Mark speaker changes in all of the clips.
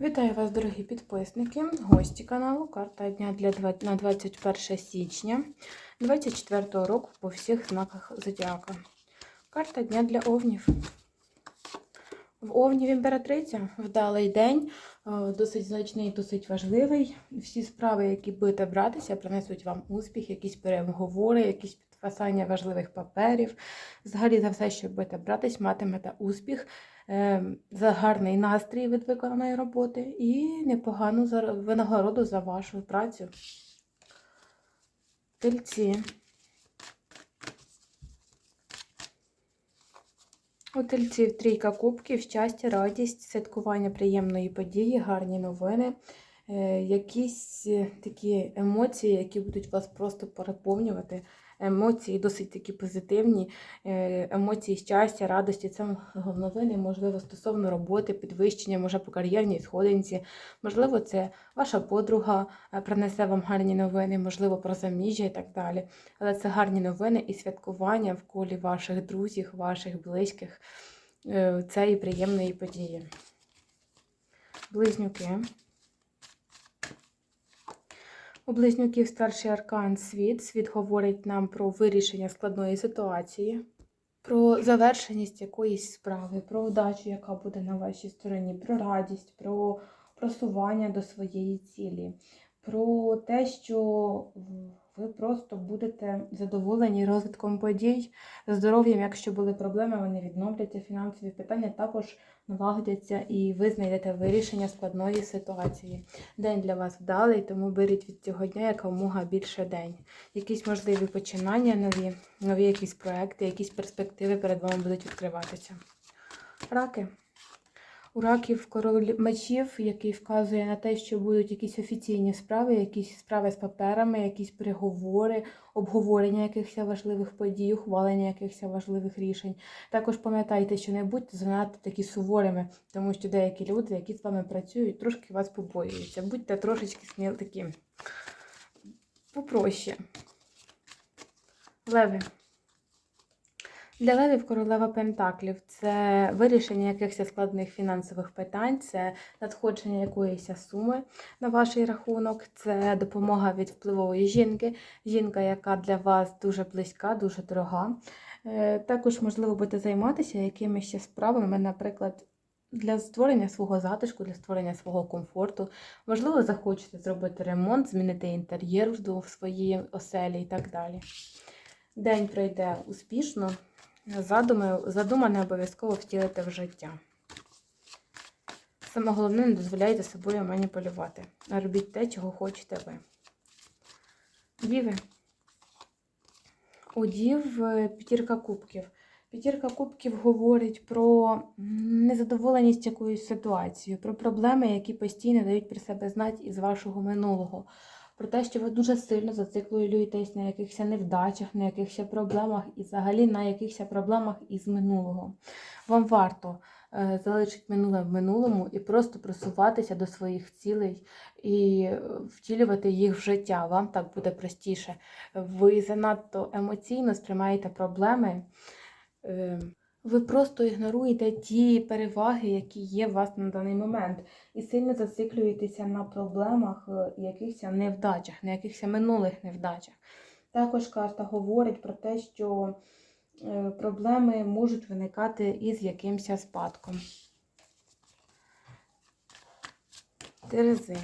Speaker 1: Вітаю вас, дорогі підписники, гості каналу. Карта дня для два- на 21 січня 24 року по всіх знаках зодіака. Карта дня для овнів. В Овнів імператриця вдалий день, е, досить значний, досить важливий. Всі справи, які будете братися, принесуть вам успіх, якісь переговори, якісь підписання важливих паперів. Взагалі за все, що будете братись, матимете успіх за гарний настрій від виконаної роботи і непогану винагороду за вашу працю. Тельці. У тельців трійка кубків, щастя, радість, святкування приємної події, гарні новини, е, якісь е, такі емоції, які будуть вас просто переповнювати. Емоції досить такі позитивні, е, емоції щастя, радості. Це новини, можливо, стосовно роботи, підвищення, може по кар'єрній сходинці. Можливо, це ваша подруга е, принесе вам гарні новини, можливо, про заміжжя і так далі. Але це гарні новини і святкування в колі ваших друзів, ваших близьких е, цієї приємної події. Близнюки. У близнюків старший аркан світ. Світ говорить нам про вирішення складної ситуації, про завершеність якоїсь справи, про удачу, яка буде на вашій стороні, про радість, про просування до своєї цілі, про те, що ви просто будете задоволені розвитком подій, здоров'ям, якщо були проблеми, вони відновляться, фінансові питання також налагодяться і ви знайдете вирішення складної ситуації. День для вас вдалий, тому беріть від цього дня якомога більше день. Якісь можливі починання нові, нові якісь проекти, якісь перспективи перед вами будуть відкриватися. Раки. У раків король мечів, який вказує на те, що будуть якісь офіційні справи, якісь справи з паперами, якісь переговори, обговорення якихось важливих подій, ухвалення якихось важливих рішень. Також пам'ятайте, що не будьте занадто такі суворими, тому що деякі люди, які з вами працюють, трошки вас побоюються. Будьте трошечки сміл такі попроще. Леви. Для левів королева Пентаклів це вирішення якихось складних фінансових питань, це надходження якоїсь суми на ваш рахунок, це допомога від впливової жінки, жінка, яка для вас дуже близька, дуже дорога. Е, Також, можливо, будете займатися якимись справами, наприклад, для створення свого затишку, для створення свого комфорту. Можливо, захочете зробити ремонт, змінити інтер'єр в своїй оселі і так далі. День пройде успішно. Задуми, задумане обов'язково втілити в життя. Саме головне, не дозволяйте собою маніпулювати. А робіть те, чого хочете ви. Діви. У дів е, п'ятірка кубків. П'ятірка кубків говорить про незадоволеність якоюсь ситуацією, про проблеми, які постійно дають про себе знати із вашого минулого. Про те, що ви дуже сильно зациклюєтесь на якихось невдачах, на якихось проблемах і взагалі на якихось проблемах із минулого. Вам варто е, залишити минуле в минулому і просто просуватися до своїх цілей і е, втілювати їх в життя. Вам так буде простіше. Ви занадто емоційно сприймаєте проблеми. Ви просто ігноруєте ті переваги, які є у вас на даний момент, і сильно зациклюєтеся на проблемах, е, якихось невдачах, на якихось минулих невдачах. Також карта говорить про те, що е, проблеми можуть виникати із якимось спадком. Терези.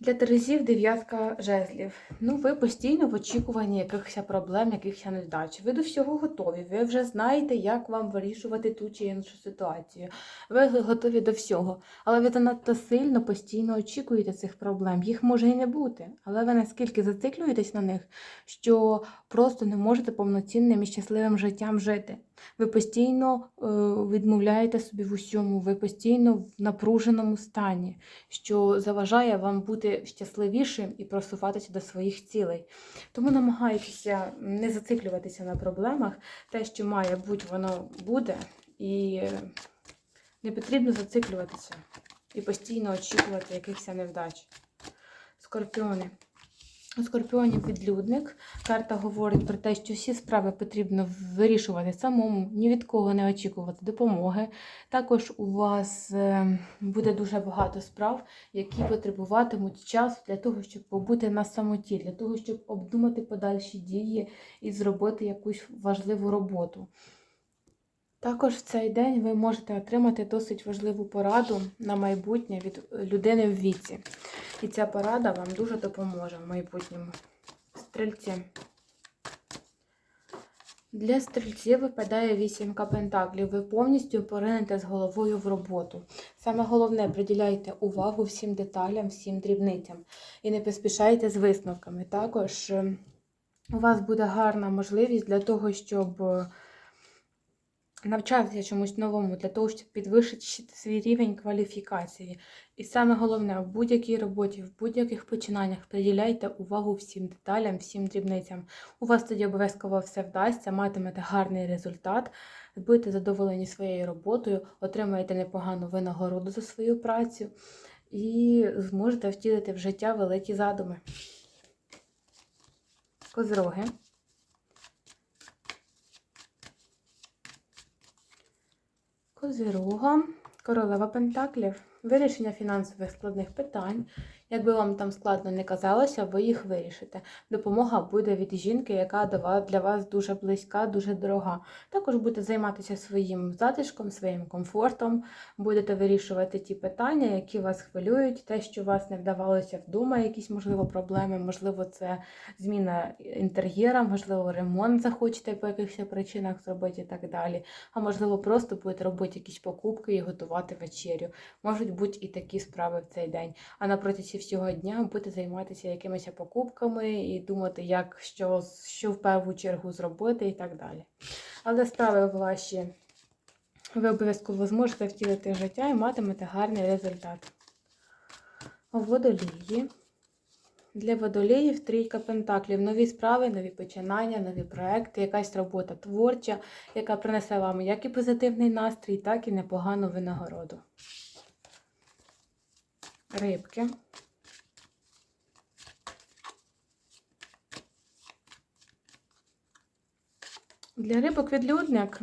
Speaker 1: Для Терезів дев'ятка жезлів. Ну, ви постійно в очікуванні якихось проблем, якихось невдач. Ви до всього готові. Ви вже знаєте, як вам вирішувати ту чи іншу ситуацію. Ви готові до всього. Але ви занадто сильно постійно очікуєте цих проблем. Їх може і не бути. Але ви наскільки зациклюєтесь на них, що просто не можете повноцінним і щасливим життям жити. Ви постійно е, відмовляєте собі в усьому, ви постійно в напруженому стані, що заважає вам бути щасливішим і просуватися до своїх цілей. Тому намагайтеся не зациклюватися на проблемах. Те, що має бути, воно буде, і не потрібно зациклюватися і постійно очікувати якихось невдач. Скорпіони. Скорпіонів відлюдник. Карта говорить про те, що всі справи потрібно вирішувати самому, ні від кого не очікувати допомоги. Також у вас е, буде дуже багато справ, які потребуватимуть часу для того, щоб побути на самоті, для того, щоб обдумати подальші дії і зробити якусь важливу роботу. Також в цей день ви можете отримати досить важливу пораду на майбутнє від людини в віці. І ця порада вам дуже допоможе в майбутньому. Стрільці. Для стрільців випадає вісімка пентаклів. Ви повністю поринете з головою в роботу. Саме головне, приділяйте увагу всім деталям, всім дрібницям. І не поспішайте з висновками. Також е, у вас буде гарна можливість для того, щоб е, навчатися чомусь новому, для того, щоб підвищити свій рівень кваліфікації. І саме головне, в будь-якій роботі, в будь-яких починаннях приділяйте увагу всім деталям, всім дрібницям. У вас тоді обов'язково все вдасться, матимете гарний результат, будете задоволені своєю роботою, отримаєте непогану винагороду за свою працю і зможете втілити в життя великі задуми. Козроги. Козирога, королева Пентаклів, вирішення фінансових складних питань. Якби вам там складно не казалося, ви їх вирішите. Допомога буде від жінки, яка для вас дуже близька, дуже дорога. Також будете займатися своїм затишком, своїм комфортом, будете вирішувати ті питання, які вас хвилюють, те, що вас не вдавалося вдома, якісь, можливо, проблеми, можливо, це зміна інтер'єра, можливо, ремонт захочете по якихось причинах зробити і так далі. А можливо, просто будете робити якісь покупки і готувати вечерю. Можуть бути і такі справи в цей день. А на протязі всього дня будете займатися якимись покупками і думати, як що, що в першу чергу зробити і так далі. Але справи ваші ви обов'язково зможете втілити життя і матимете гарний результат. Водолії. Для водоліїв трійка пентаклів, нові справи, нові починання, нові проекти, якась робота творча, яка принесе вам як і позитивний настрій, так і непогану винагороду. Рибки. Для рибок відлюдник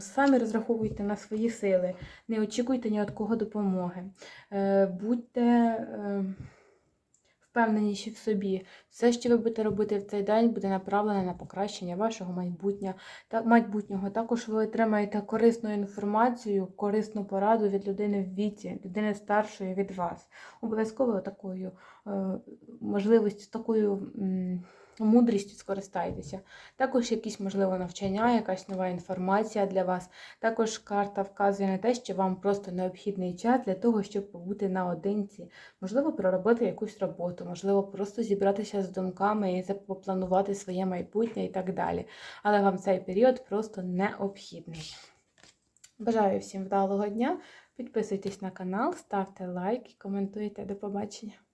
Speaker 1: самі розраховуйте на свої сили, не очікуйте ні від кого допомоги. Е, Будьте е, впевненіші в собі. Все, що ви будете робити в цей день, буде направлене на покращення вашого майбутнього. Майбутнього. Також ви отримаєте корисну інформацію, корисну пораду від людини в віці, людини старшої від вас. Обов'язково такою е, можливістю, такою. Мудрістю скористайтеся. Також якісь, можливо, навчання, якась нова інформація для вас. Також карта вказує на те, що вам просто необхідний час для того, щоб побути наодинці. Можливо, проробити якусь роботу, можливо, просто зібратися з думками і попланувати своє майбутнє і так далі. Але вам цей період просто необхідний. Бажаю всім вдалого дня. Підписуйтесь на канал, ставте лайк і коментуйте. До побачення!